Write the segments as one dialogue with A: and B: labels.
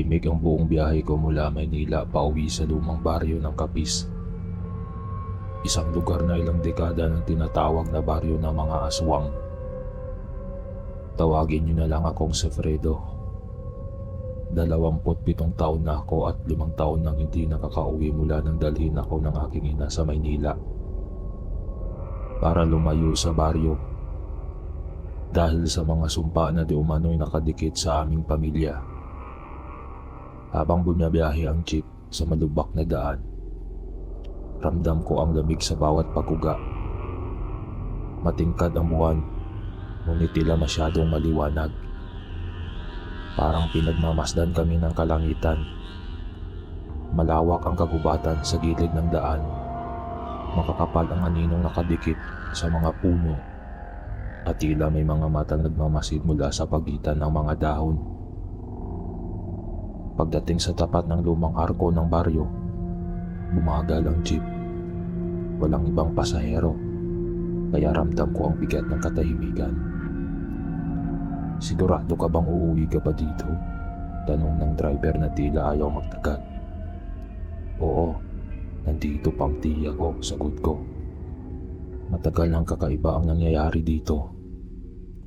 A: Tahimik ang buong biyahe ko mula Maynila pauwi sa lumang baryo ng Kapis. Isang lugar na ilang dekada nang tinatawag na baryo ng mga aswang. Tawagin niyo na lang akong si Fredo. Dalawamput pitong taon na ako at limang taon nang hindi nakakauwi mula nang dalhin ako ng aking ina sa Maynila. Para lumayo sa baryo. Dahil sa mga sumpa na di umano'y nakadikit sa aming pamilya. Habang bumiyabiyahe ang jeep sa malubak na daan, ramdam ko ang lamig sa bawat paguga. Matingkad ang buwan, ngunit tila masyadong maliwanag. Parang pinagmamasdan kami ng kalangitan. Malawak ang kagubatan sa gilid ng daan. Makakapal ang aninong nakadikit sa mga puno at tila may mga matang nagmamasid mula sa pagitan ng mga dahon. Pagdating sa tapat ng lumang arko ng baryo, bumagal ang jeep. Walang ibang pasahero, kaya ramdam ko ang bigat ng katahimikan. Sigurado ka bang uuwi ka pa dito? Tanong ng driver na tila ayaw magtagal. Oo, nandito pang tiya ko, sagot ko. Matagal nang kakaiba ang nangyayari dito.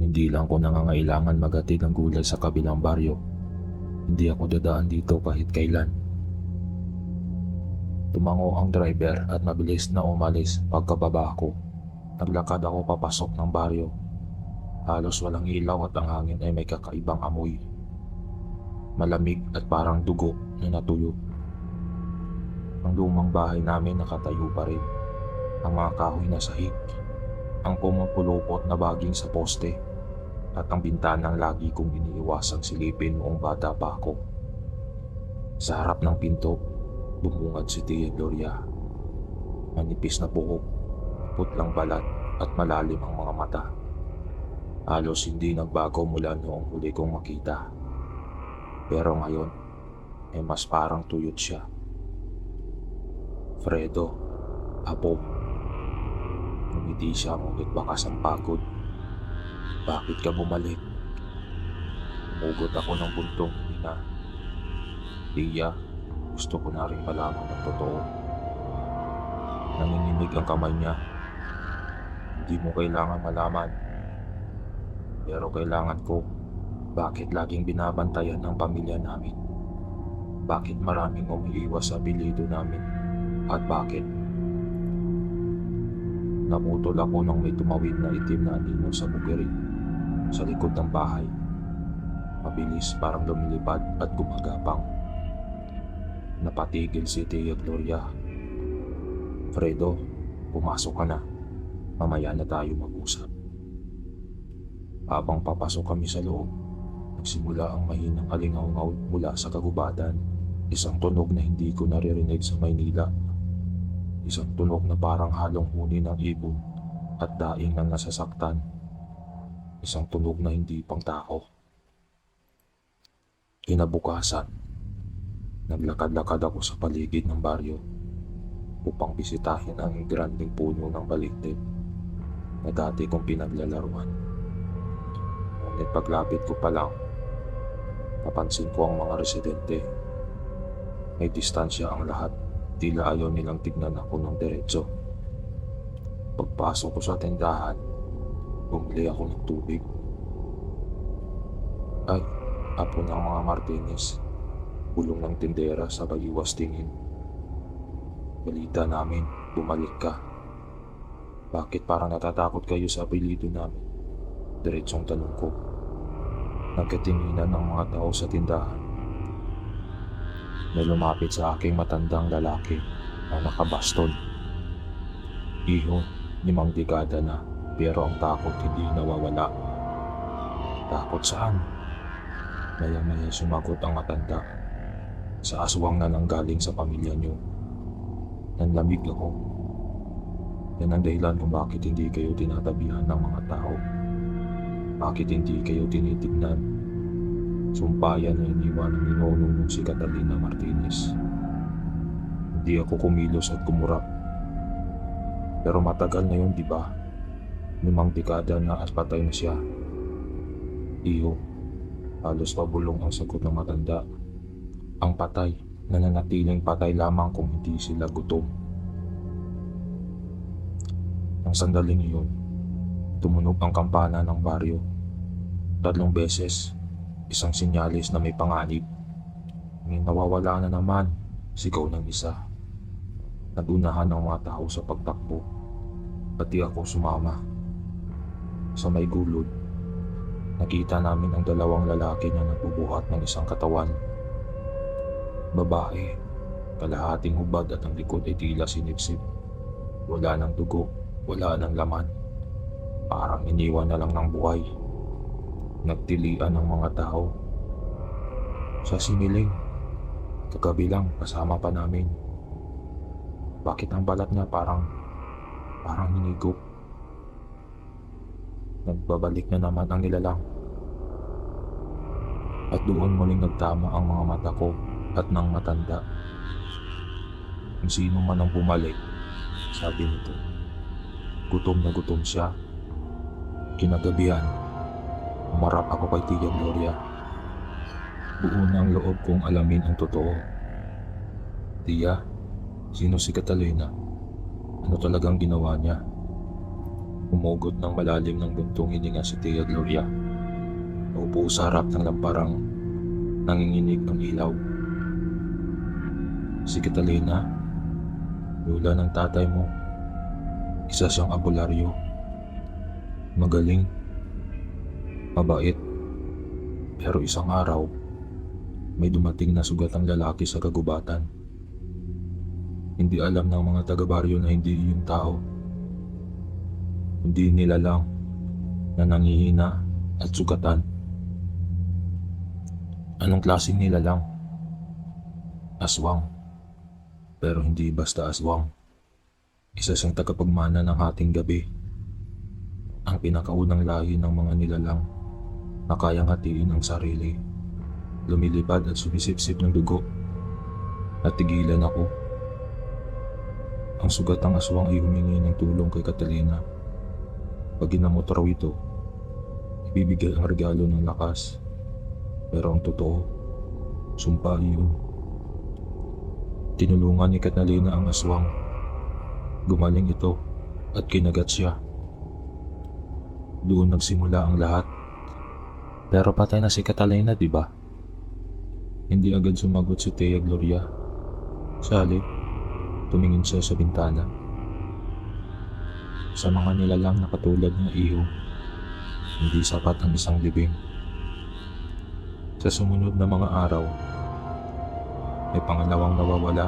A: Hindi lang ko nangangailangan magatid ng gulay sa kabilang baryo. Hindi ako dadaan dito kahit kailan. Tumango ang driver at mabilis na umalis pagkababa ko. Naglakad ako papasok ng baryo. Halos walang ilaw at ang hangin ay may kakaibang amoy. Malamig at parang dugo na natuyo. Ang lumang bahay namin nakatayo pa rin. Ang mga kahoy na sahig. Ang pumupulupot na baging sa poste. At ang bintanang lagi kong iniiwasang silipin noong bata pa ako. Sa harap ng pinto, bumungad si Tia Gloria. Manipis na buhok, putlang balat at malalim ang mga mata. Halos hindi nagbago mula noong huli kong makita. Pero ngayon, ay mas parang tuyot siya. Fredo, apo. Ngumiti siya ngunit bakas ang pagod. Bakit ka bumalik? Umugot ako ng buntong ina. Tia, gusto ko na rin malaman ng totoo. Nanginginig ang kamay niya. Hindi mo kailangan malaman. Pero kailangan ko. Bakit laging binabantayan ng pamilya namin? Bakit maraming umiiwas sa apelido namin? At bakit? Naputol ako nang may tumawid na itim na anino sa bukirin sa likod ng bahay. Mabilis parang lumilipad at gumagapang. Napatigil si Tia Gloria. Fredo, pumasok ka na. Mamaya na tayo mag-usap. Habang papasok kami sa loob, nagsimula ang mahinang alingaw-ngaw mula sa kagubatan. Isang tunog na hindi ko naririnig sa Maynila. Isang tunog na parang halong huni ng ibon at daing ng nasasaktan. Isang tunog na hindi pang tao. Kinabukasan, naglakad-lakad ako sa paligid ng baryo upang bisitahin ang granding puno ng baligtid na dati kong pinaglalaruan. Ngunit paglapit ko pa lang, napansin ko ang mga residente. May distansya ang lahat, tila ayaw nilang tignan ako ng diretso. Pagpasok ko sa tindahan, bumili ako ng tubig. Ay, apo ng mga Martinez. Bulong ng tindera sa bagiwas tingin. Balita namin, bumalik ka. Bakit parang natatakot kayo sa apelido namin? Diretsong tanong ko. Nagkatinginan ng mga tao sa tindahan. May lumapit sa aking matandang lalaki na nakabaston. Iho, limang dekada na pero ang takot hindi nawawala. Takot saan? Maya-maya sumagot ang matanda. Sa aswang na nanggaling sa pamilya niyo. Nanlamig ako. Yan ang dahilan kung bakit hindi kayo tinatabihan ng mga tao. Bakit hindi kayo tinitignan? Sumpayan na iniwan ng ninonong nung si Catalina Martinez. Hindi ako kumilos at kumurap. Pero matagal na yun, di ba? Limang dekada na at patay na siya. Iho, halos pabulong ang sagot ng matanda. Ang patay, nananatiling patay lamang kung hindi sila gutom. Ang sandaling iyon, tumunog ang kampana ng baryo. Tatlong beses, isang sinyalis na may panganib. May nawawala na naman, sigaw ng isa. Nagunahan ang mga tao sa pagtakbo, pati ako sumama. Sa may gulod, nakita namin ang dalawang lalaki na nagbubuhat ng isang katawan. Babae, kalahating hubad at ang likod ay tila sinipsip. Wala ng dugo, wala ng laman. Parang iniwan na lang ng buhay. Nagtilian ng mga tao. Sa siniling, kagabi lang kasama pa namin. Bakit ang balat niya parang, parang hinigop? Nagbabalik na naman ang nilalang. At doon muling nagtama ang mga mata ko at ng matanda. Kung sino man ang bumalik, sabi nito. Gutom na gutom siya. Kinagabihan, umarap ako kay Tia Gloria. Buo na ang loob kong alamin ang totoo. Tia, sino si Catalina? Ano talagang ginawa niya? Umugot ng malalim ng buntong hininga si Tia Gloria. Naupo sa harap ng lamparang nanginginig ang ilaw. Si Catalina, lula ng tatay mo. Isa siyang abularyo. Magaling. Mabait. Pero isang araw, may dumating na sugatang lalaki sa kagubatan. Hindi alam ng mga taga-baryo na hindi yung tao. Hindi nila lang na nangihina at sugatan. Anong klaseng nila lang? Aswang. Pero hindi basta aswang. Isa siyang tagapagmana ng hating gabi. Ang pinakaunang lahi ng mga nilalang na kayang hatiin ang sarili. Lumilipad at sumisipsip ng dugo. Natigilan ako. Ang sugatang aswang ay humingi ng tulong kay Catalina. Pag ginamot raw ito, ibibigay ang regalo ng lakas. Pero ang totoo, sumpa iyon. Tinulungan ni Catalina ang aswang. Gumaling ito at kinagat siya. Doon nagsimula ang lahat. Pero patay na si Catalina, di ba? Hindi agad sumagot si Tia Gloria. Sa tumingin siya sa bintana. Sa mga nilalang na katulad ng iho, hindi sapat ang isang libing. Sa sumunod na mga araw, may pangalawang nawawala.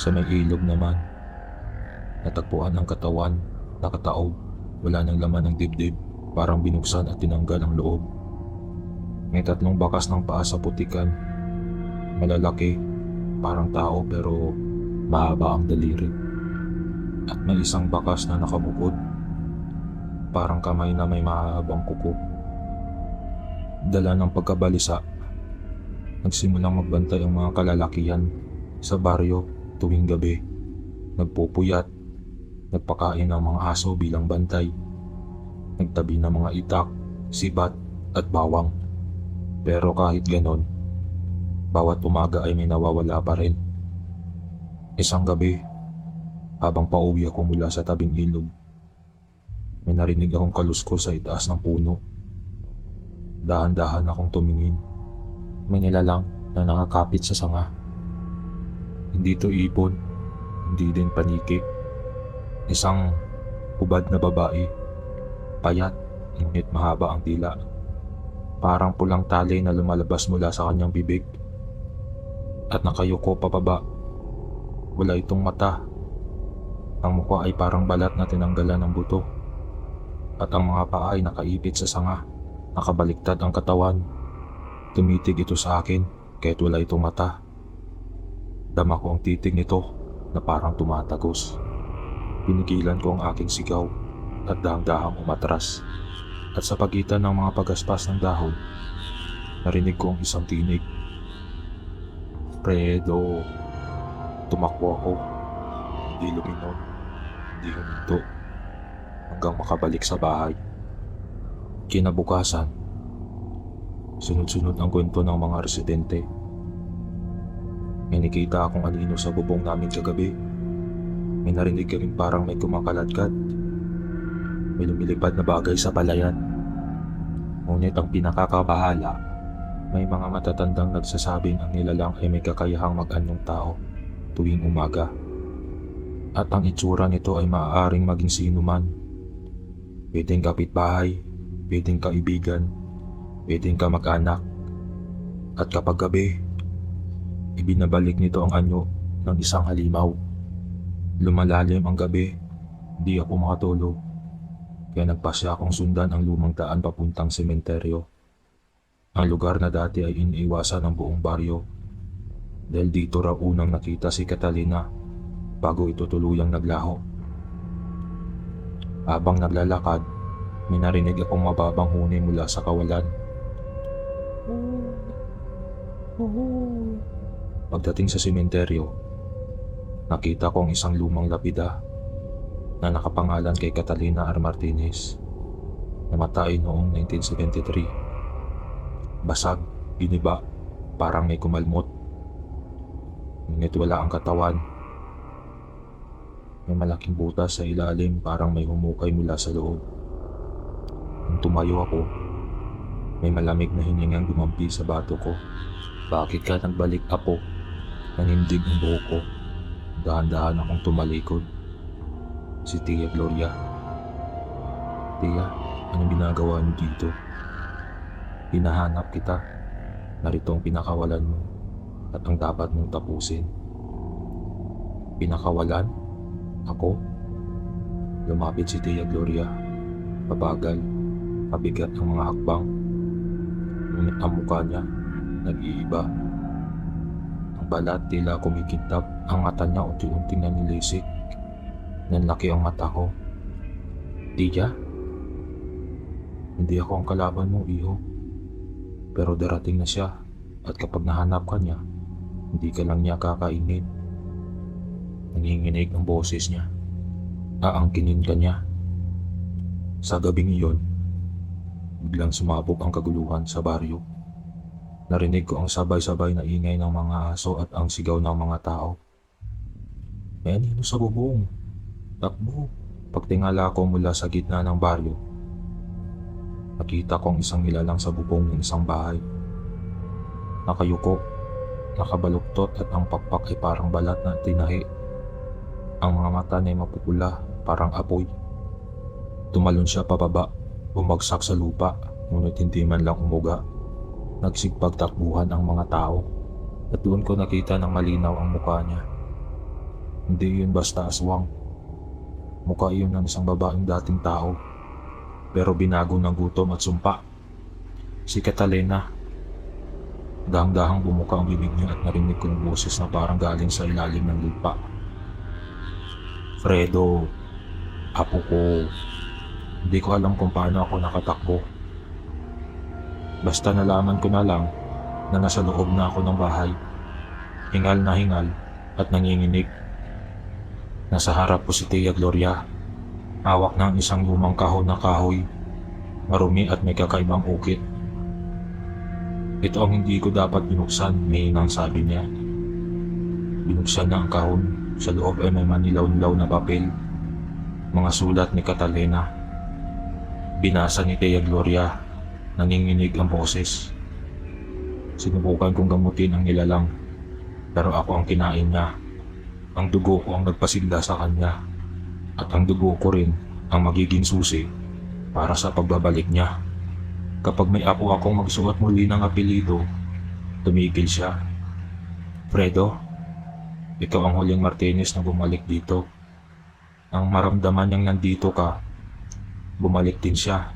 A: Sa may ilog naman, natagpuan ang katawan, nakataob, wala nang laman ng dibdib, parang binuksan at tinanggal ang loob. May tatlong bakas ng paa sa putikan, malalaki, parang tao pero mahaba ang daliri. At may isang bakas na nakabukod, parang kamay na may mahabang kuko. Dala ng pagkabalisa, nagsimulang magbantay ang mga kalalakihan sa baryo tuwing gabi. Nagpupuyat, nagpakain ng mga aso bilang bantay, nagtabi ng mga itak, sibat at bawang. Pero kahit ganon, bawat umaga ay may nawawala pa rin. Isang gabi, habang pauwi ako mula sa tabing ilog, may narinig akong kaluskos sa itaas ng puno. Dahan-dahan akong tumingin. May nilalang na nakakapit sa sanga. Hindi to ibon, hindi din paniki. Isang hubad na babae, payat, ngunit mahaba ang tila. Parang pulang tali na lumalabas mula sa kanyang bibig. At nakayuko pababa. Wala itong mata. Ang mukha ay parang balat na tinanggalan ng buto. At ang mga paa ay nakaipit sa sanga. Nakabaliktad ang katawan. Tumitig ito sa akin kahit wala itong mata. Dama ko ang titig nito na parang tumatagos. Pinigilan ko ang aking sigaw at dahan-dahang umatras. At sa pagitan ng mga pagaspas ng dahon, narinig ko ang isang tinig. Fredo. Tumakbo ako. Hindi luminon. Hindi huminto. Hanggang makabalik sa bahay. Kinabukasan, sunod-sunod ang kwento ng mga residente. May nakita akong alino sa bubong namin kagabi. May narinig kaming parang may kumakaladkad. May lumilipad na bagay sa palayan. Ngunit ang pinakakabahala, may mga matatandang nagsasabing ang nilalang ay may kakayahang mag-anyong tao tuwing umaga. At ang itsura nito ay maaaring maging sino man. Pwedeng kapitbahay, pwedeng kaibigan, pwedeng kamag-anak. At kapag gabi, ibinabalik nito ang anyo ng isang halimaw. Lumalalim ang gabi, di ako makatulog. Kaya nagpasya akong sundan ang lumang daan papuntang sementeryo. Ang lugar na dati ay iniiwasan ng buong baryo. Dahil dito raw unang nakita si Catalina bago ito tuluyang naglaho. Habang naglalakad, may narinig akong mababang huni mula sa kawalan. Pagdating sa sementeryo, nakita ko ang isang lumang lapida na nakapangalan kay Catalina R. Martinez. Namatay noong 1973. Basag, giniba, parang may kumalmot. Ngunit wala ang katawan. May malaking butas sa ilalim parang may humukay mula sa loob. Nung tumayo ako, may malamig na hiningang dumampi sa bato ko. Bakit ka nagbalik apo? Nanindig ang buhok ko. Dahan-dahan akong tumalikod. Si Tia Gloria. Tia, anong ginagawa niyo dito? Hinahanap kita. Narito ang pinakawalan mo at ang dapat mong tapusin. Pinakawalan? Ako? Lumapit si Tia Gloria. Pabagal, pabigat ang mga hakbang. Ngunit ang mukha niya, nag-iiba. Ang balat tila kumikintab, ang mata niya unti-unting nanilisik. Nanlaki ang mata ko. Tia? Hindi ako ang kalaban mo, iho. Pero darating na siya at kapag nahanap ka niya, hindi ka lang niya kakainin. Nanginginig ang boses niya. Aangkinin ka niya. Sa gabing iyon, biglang sumabog ang kaguluhan sa baryo. Narinig ko ang sabay-sabay na ingay ng mga aso at ang sigaw ng mga tao. May anino sa bubong. Takbo. Pagtingala ko mula sa gitna ng baryo, nakita ko ang isang nilalang sa bubong ng isang bahay. Nakayuko, nakabaluktot at ang pakpak ay parang balat na tinahi. Ang mga mata niya ay mapupula, parang apoy. Tumalon siya pababa, bumagsak sa lupa, ngunit hindi man lang umuga. Nagsigpagtakbuhan ang mga tao at doon ko nakita ng malinaw ang mukha niya. Hindi yun basta aswang. Mukha iyon ng isang babaeng dating tao pero binago ng gutom at sumpa. Si Catalina. Dahang-dahang bumuka ang bibig niya at narinig ko ng boses na parang galing sa ilalim ng lupa. Fredo, apo ko. Hindi ko alam kung paano ako nakatakbo. Basta nalaman ko na lang na nasa loob na ako ng bahay. Hingal na hingal at nanginginig. Nasa harap ko si Tia Gloria. Hawak ng isang lumang kahon na kahoy. Marumi at may kakaibang ukit. Ito ang hindi ko dapat binuksan, may nang sabi niya. Binuksan na ang kahon. Sa loob ay may manilaw-nilaw na papel. Mga sulat ni Catalina. Binasa ni Tia Gloria. Nanginginig ang boses. Sinubukan kong gamutin ang nilalang. Pero ako ang kinain niya. Ang dugo ko ang nagpasilda sa kanya. At ang dugo ko rin ang magiging susi para sa pagbabalik niya. Kapag may apo akong magsuot muli ng apelido, tumigil siya. Fredo, ikaw ang huling Martinez na bumalik dito. Ang maramdaman niyang nandito ka, bumalik din siya.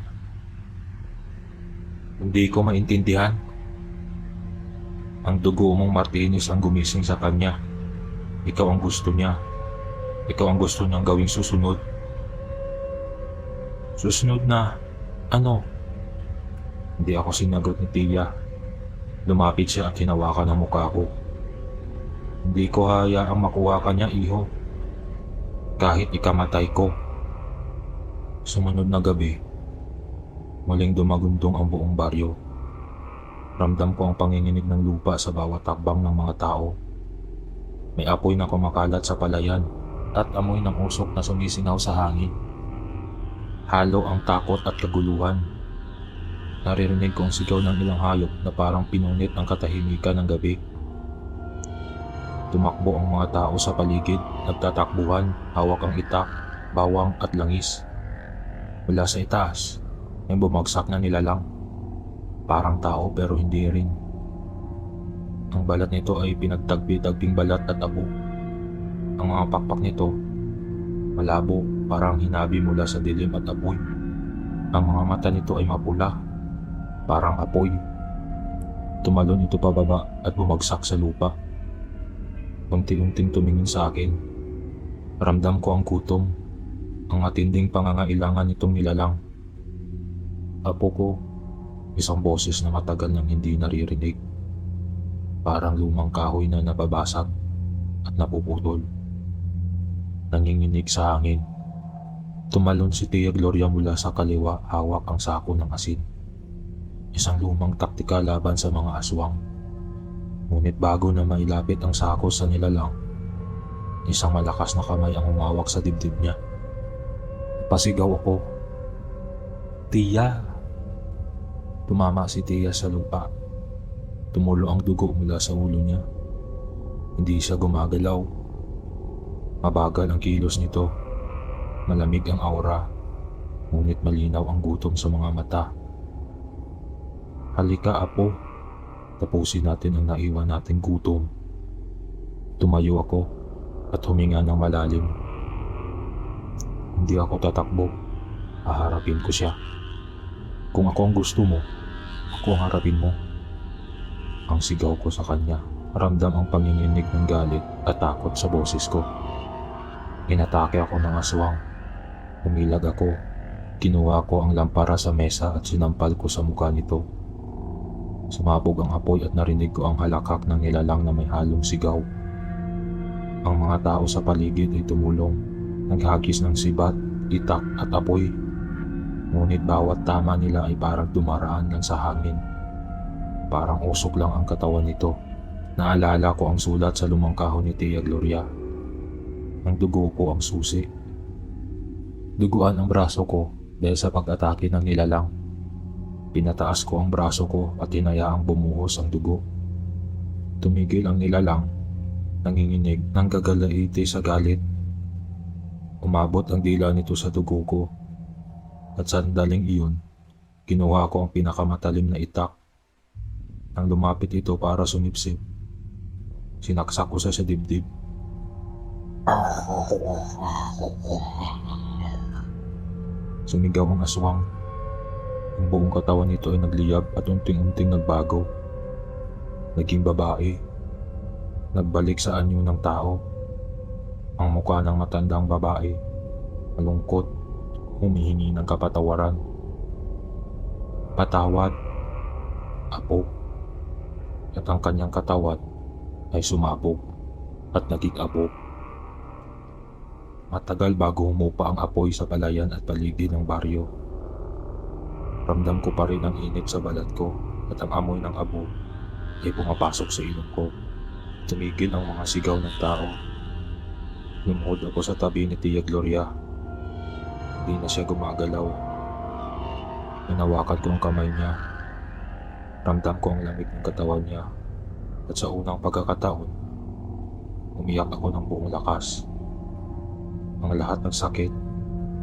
A: Hindi ko maintindihan. Ang dugo mong Martinez ang gumising sa kanya. Ikaw ang gusto niya. Ikaw ang gusto niyang gawing susunod. Susunod na, ano? Hindi ako sinagot ni Tia. Lumapit siya at hinawakan ang mukha ko. Hindi ko hayaang makuha ka niya, iho. Kahit ikamatay ko. Sumunod na gabi, muling dumagundong ang buong baryo. Ramdam ko ang panginginig ng lupa sa bawat takbang ng mga tao. May apoy na kumakalat sa palayan at amoy ng usok na sumisingaw sa hangin. Halo ang takot at kaguluhan. Naririnig ko ang sigaw ng ilang hayop na parang pinunit ang katahimikan ng gabi. Tumakbo ang mga tao sa paligid, nagtatakbuhan, hawak ang itak, bawang at langis. Mula sa itaas, may bumagsak na nilalang. Parang tao pero hindi rin. Ang balat nito ay pinagtagpi-tagping balat at abo. Ang mga pakpak nito, malabo, parang hinabi mula sa dilim at apoy. Ang mga mata nito ay mapula, parang apoy. Tumalon ito pababa at bumagsak sa lupa. Unti-unting tumingin sa akin. Ramdam ko ang gutom, ang matinding pangangailangan nitong nilalang. Apo ko, isang boses na matagal nang hindi naririnig. Parang lumang kahoy na nababasag at napuputol. Nanginginig sa hangin. Tumalon si Tia Gloria mula sa kaliwa hawak ang sako ng asin. Isang lumang taktika laban sa mga aswang. Ngunit bago na mailapit ang sako sa nilalang, isang malakas na kamay ang umawak sa dibdib niya. Pasigaw ako. Tia! Tumama si Tia sa lupa. Tumulo ang dugo mula sa ulo niya. Hindi siya gumagalaw. Mabagal ang kilos nito. Malamig ang aura. Ngunit malinaw ang gutom sa mga mata. Halika apo. Tapusin natin ang naiwan nating gutom. Tumayo ako at huminga ng malalim. Hindi ako tatakbo. Haharapin ko siya. Kung ako ang gusto mo, ako ang harapin mo. Ang sigaw ko sa kanya, ramdam ang panginginig ng galit at takot sa boses ko. Inatake ako ng aswang. Umilag ako. Kinuha ko ang lampara sa mesa at sinampal ko sa mukha nito. Sumabog ang apoy at narinig ko ang halakak ng nilalang na may halong sigaw. Ang mga tao sa paligid ay tumulong, naghagis ng sibat, itak at apoy. Ngunit bawat tama nila ay parang dumaraan lang sa hangin. Parang usok lang ang katawan nito. Naalala ko ang sulat sa lumang kahon ni Tia Gloria. Ang dugo ko ang susi. Duguan ang braso ko dahil sa pag-atake ng nilalang. Pinataas ko ang braso ko at hinayaang bumuhos ang dugo. Tumigil ang nilalang, nanginginig ng gagalaiti sa galit. Umabot ang dila nito sa dugo ko at sandaling iyon, kinuha ko ang pinakamatalim na itak. Nang lumapit ito para sumipsip, sinaksak ko siya sa dibdib. Sumigaw ang aswang. Ang buong katawan nito ay nagliyab at unting-unting nagbago. Naging babae. Nagbalik sa anyo ng tao. Ang mukha ng matandang babae. Malungkot. Humihingi ng kapatawaran. Patawad. Apo. At ang kanyang katawan ay sumabog at naging abo. Matagal bago humupa ang apoy sa palayan at paligid ng baryo. Ramdam ko pa rin ang init sa balat ko at ang amoy ng abo ay pumapasok sa ilong ko. Tumigil ang mga sigaw ng tao. Lumuhod ako sa tabi ni Tia Gloria. Hindi na siya gumagalaw. Hinawakan ko ang kamay niya. Ramdam ko ang lamig ng katawan niya. At sa unang pagkakataon, umiyak ako ng buong lakas. Ang lahat ng sakit,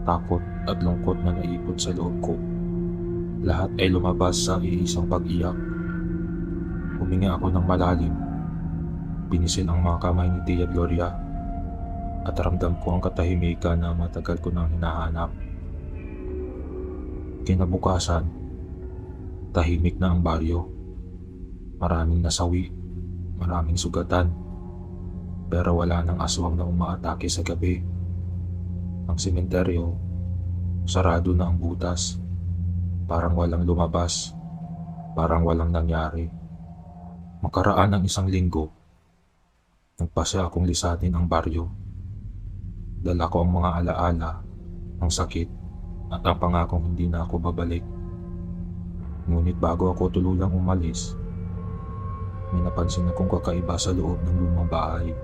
A: takot at lungkot na naipon sa loob ko. Lahat ay lumabas sa iisang pag-iyak. Huminga ako ng malalim. Binisil ang mga kamay ni Tia Gloria at ramdam ko ang katahimikan na matagal ko nang hinahanap. Kinabukasan, tahimik na ang baryo. Maraming nasawi, maraming sugatan, pero wala nang aswang na umaatake sa gabi. Ang sementeryo, sarado na ang butas. Parang walang lumabas, parang walang nangyari. Makaraan ng isang linggo, nagpasya akong lisanin ang baryo. Dala ko ang mga alaala, ang sakit, at ang pangakong hindi na ako babalik. Ngunit bago ako tuluyang umalis, may napansin akong kakaiba sa loob ng lumang bahay.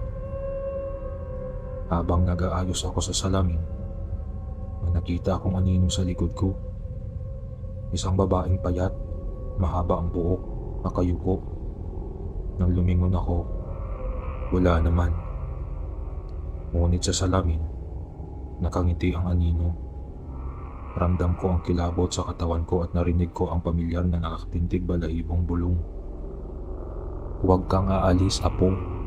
A: Habang nag-aayos ako sa salamin, may nakita akong anino sa likod ko. Isang babaeng payat, mahaba ang buhok, nakayuko. Nang lumingon ako, wala naman. Ngunit sa salamin, nakangiti ang anino. Ramdam ko ang kilabot sa katawan ko at narinig ko ang pamilyar na nakakatintig balahibong bulong. Huwag kang aalis, Apo.